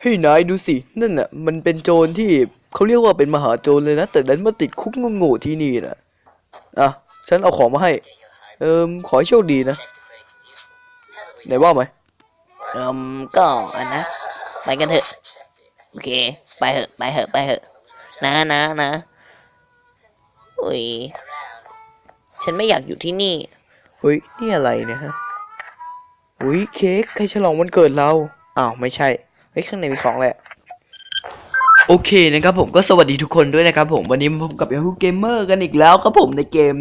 เฮ้ยนายดูสินั่นน่ะมันเป็นโจรที่เขาเรียกว่าเป็นมหาโจรเลยนะ แต่ดันมาติดคุกโง่ๆที่นี่นะอะฉันเอาของมาให้ เอิมขอให้โชคดีนะไหนว่าไหมเอิมก็อันนะ ไปกันเถอะ โอเค ไปเถอะ ไปเถอะ ไปเถอะ นะนะนะอุ้ย ฉันไม่อยากอยู่ที่นี่เฮ้ย นี่อะไรเนี่ยฮะอุ้ยเค้กใครฉลองวันเกิดเรา อ้าว ไม่ใช่ เฮ้ยข้างในมีของแหละโอเคนะครับผมก็สวัสดีทุกคนด้วยนะครับผมวันนี้มาพบกับ Yahoo Gamer กันอีกแล้วครับผมในเกม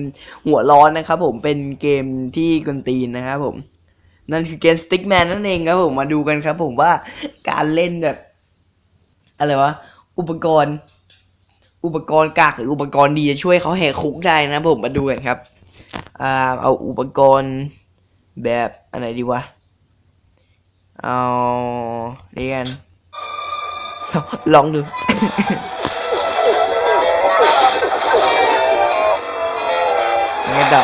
หัวร้อนนะครับผมเป็นเกมที่กวนตีนนะครับผมนั่นคือเกม Stickman นั่นเองครับผมมาดูกันครับผมว่าการเล่นแบบอะไรวะอุปกรณ์ อุปกรณ์กากหรืออุปกรณ์ดีจะช่วยเขาแหกคุกได้นะครับผมมาดูกันครับอ่าเอาอุปกรณ์แบบอันไหนดีวะ เอานี่กันลองดู ยังไงต่อ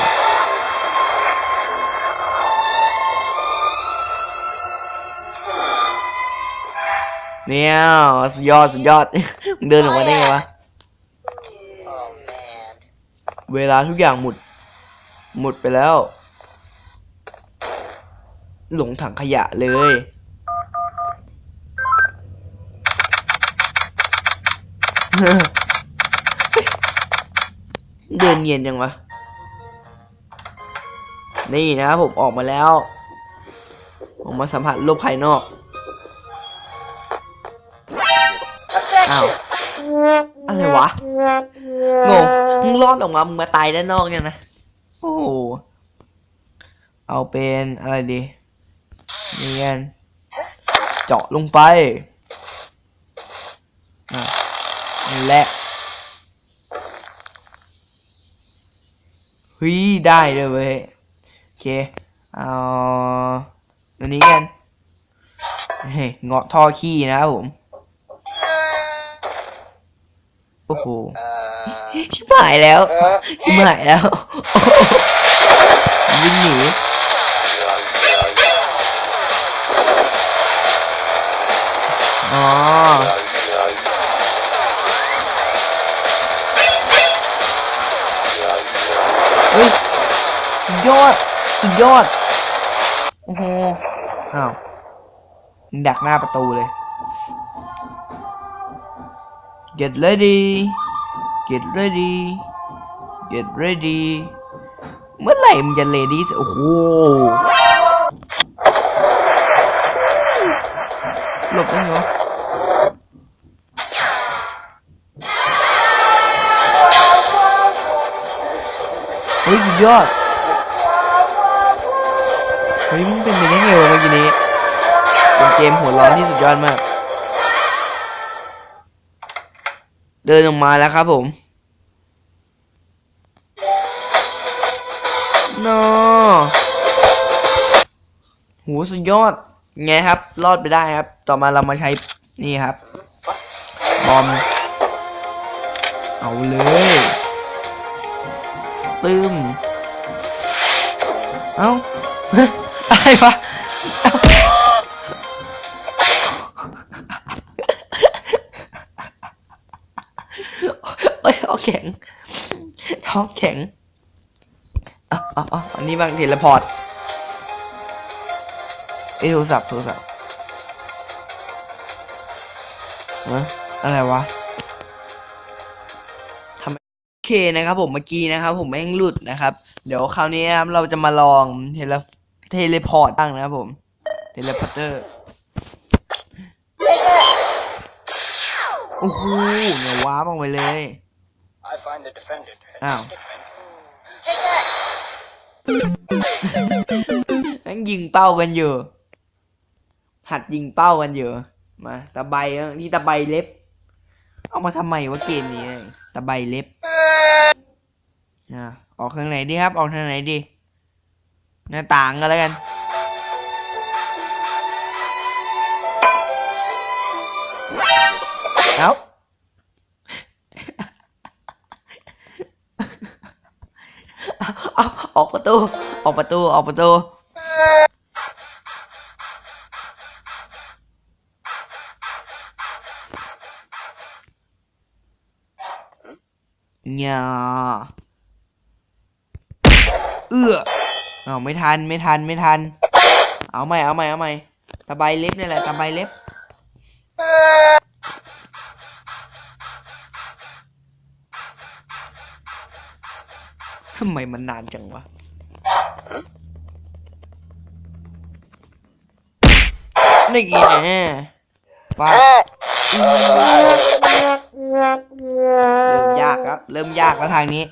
เนี่ยสุดยอด สุดยอด มึงเดินออกมาได้ไงวะ เวลาทุกอย่างหมด หมดไปแล้ว หลงถังขยะเลย เดินเนียนยังวะ นี่นะครับผมออกมาแล้ว ออกมาสัมผัสโลกภายนอก อ้าว อะไรวะ งง มึงรอดออกมา มึงมาตายด้านนอกเนี่ยนะ โอ้โหเอาเป็นอะไรดี นี่กันเจาะลงไปอะนั่นแหละเฮ้ยได้เลยเว้ยโอเคเอาอันนี้กันเฮ้ยเงาะท่อขี้นะครับผมโอ้โหชิบหายแล้วชิบหายแล้ววิ่งหนี สุดยอด โอ้โห อ้าวมึงดักหน้าประตูเลย get ready get ready get ready เมื่อไหร่มึงจะ ready โอ้โห หลบได้เหรอเฮ้ยสุดยอด มหัวร้อนที่สุดยอดมาก เดินออกมาแล้วครับผมนอโหสุดยอด ไงครับ รอดไปได้ครับ ต่อมาเรามาใช้นี่ครับ บอม เอาเลย ตึม เอ้าอะไรวะ อ้ยท้องแข็ง ท้องแข็งอะอะอะอันนี้บางเทเลพอร์ตเอ้ยโทรศัพท์โทรศัพท์ฮะอะไรวะทำโอเคนะครับผมเมื่อกี้นะครับ ผมแม่งหลุดนะครับ เดี๋ยวคราวนี้นะครับเราจะมาลองเทเลเทเลพอร์ตบ้างนะครับผม เทเลพอร์เตอร์ โอ้โหเนี่ยว้าบออกไปเลย I find the defendant. อ้าวนั่งยิงเป้ากันอยู่ หัดยิงเป้ากันอยู่ มาตะไบอะนี่ตะไบเล็บ เอามาทำไมวะเกมนี้ตะไบเล็บอะออกทางไหนดีครับ ออกทางไหนดี หน้าต่างกันแล้วกัน เอ้า อาออกประตู ออกประตู ออกประตู เนี่ยเอื้อเอาไม่ทัน ไม่ทัน ไม่ทัน เอาใหม่ เอาใหม่ เอาใหม่ตะไบเล็บนี่แหละตะไบเล็บำไมมันนานจังวะนี่ไงแน่ฟาดอื้อเริ่มยากครับเริ่มยากแล้วทางนี้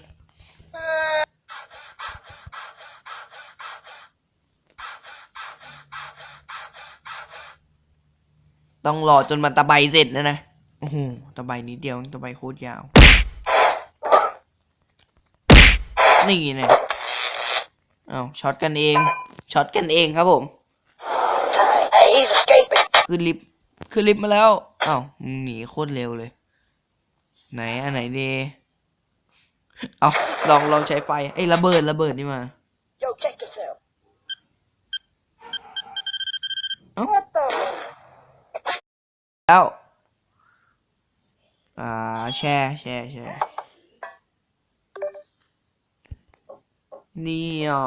ต้องรอจนมันตะไบเสร็จแล้วนะ โอ้โห ตะไบนิดเดียว ตะไบโคตรยาว นี่ไงเอาช็อตกันเองช็อตกันเองครับผมขึ้นลิฟต์ขึ้นลิฟต์มาแล้วอ้าวหนีโคตรเร็วเลย ไหนอันไหนดีเอาลองลองใช้ไฟไอ้ยระเบิดระเบิดนี่มาเอ้าแล้วอ่าแช่แช่แช่ นี่อะ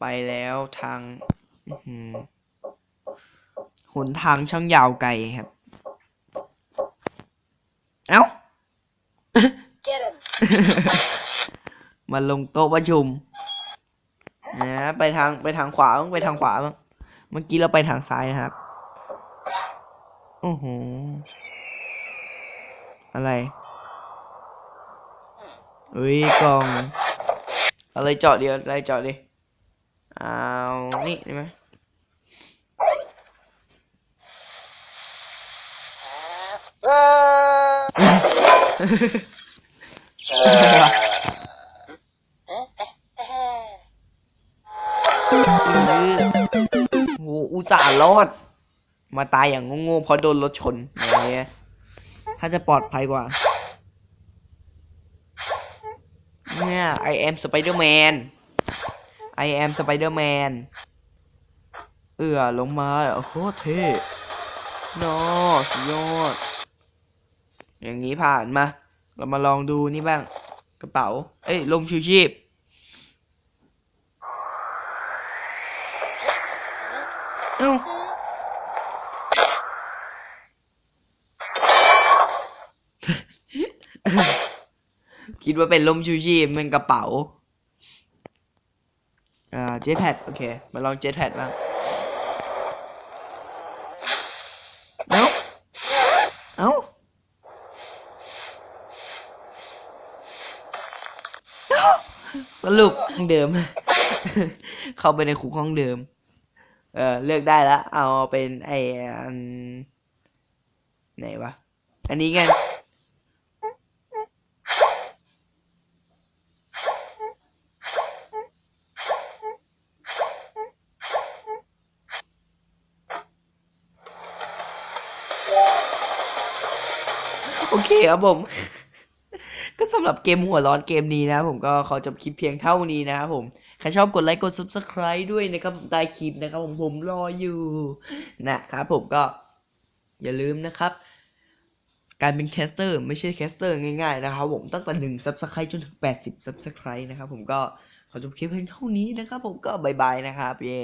ไปแล้วทางอื้อหือหนทางช่างยาวไกลครับ เอ้า Get him. มาลงโต๊ะประชุมนะไปทางไปทางขวาบ้างไปทางขวาบ้างเมื่อกี้เราไปทางซ้ายนะครับ โอ้โห อะไรเฮ้ยกล่อง อะไรเจาะเดียวอะไรเจาะดิเอานี่ได้ไหมโอ้โหอุตส่าห์รอด มาตายอย่างโง่ๆเพราะโดนรถชนอย่างเงี้ยถ้าจะปลอดภัยกว่า เนี่ย I am Spider-Man I am Spider-Man เอื้อลงมาโอ้โหเท่นอสุดยอด อย่างนี้ผ่านมา เรามาลองดูนี่บ้าง กระเป๋า เอ้ยลมชูชีพเอ้า คิดว่าเป็นลมชูชีพเป็นกระเป๋า อ่า เจ็ตแพดโอเค มาลองเจ็ตแพดบ้างเอ้า เอ้าสรุปห้องเดิม เข้าไปในคุกห้องเดิม เออเลือกได้แล้ว เอาเป็นไออันไหนวะ อันนี้กัน โอเคครับผม ก็สำหรับเกมหัวร้อนเกมนี้นะผมก็ขอจบคลิปเพียงเท่านี้นะครับผมใครชอบกดไลค์กด subscribe ด้วยนะครับใต้คลิปนะครับผมผมรออยู่นะครับผมก็อย่าลืมนะครับ การเป็นแคสเตอร์ไม่ใช่แคสเตอร์ง่ายๆนะครับผมตั้งแต่หนึ่ง subscribe จนถึง 80 subscribe นะครับผมก็ขอจบคลิปเพียงเท่านี้นะครับผมก็บายบายนะครับเย้